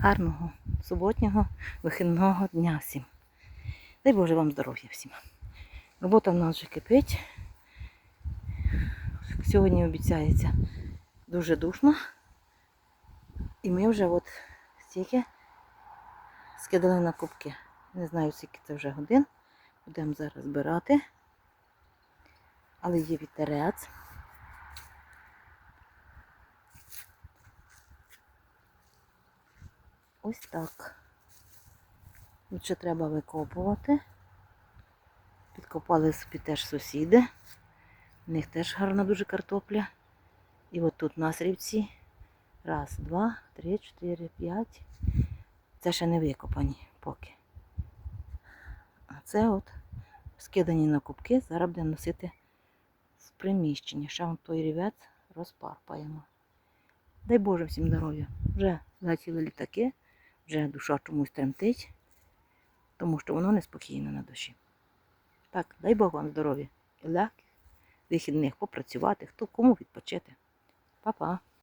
Гарного суботнього вихідного дня всім. Дай Боже вам здоров'я всім. Робота в нас вже кипить. Сьогодні обіцяється дуже душно. І ми вже от стільки скидали на кубки. Не знаю, скільки це вже годин. Будемо зараз збирати. Але є вітерець. Ось так. Тут ще треба викопувати. Підкопали собі теж сусіди. У них теж гарна дуже картопля. І от тут на рівці. Раз, два, три, чотири, п'ять. Це ще не викопані поки. А це от скидані на кубки, зараз будемо носити в приміщення. Ще вон той рівець розпарпаємо. Дай Боже всім здоров'я. Вже летіли літаки, вже душа чомусь тремтить, тому що воно неспокійно на душі. Так, дай Бог вам здоров'я. І легких вихідних попрацювати, хто кому відпочити. Па-па.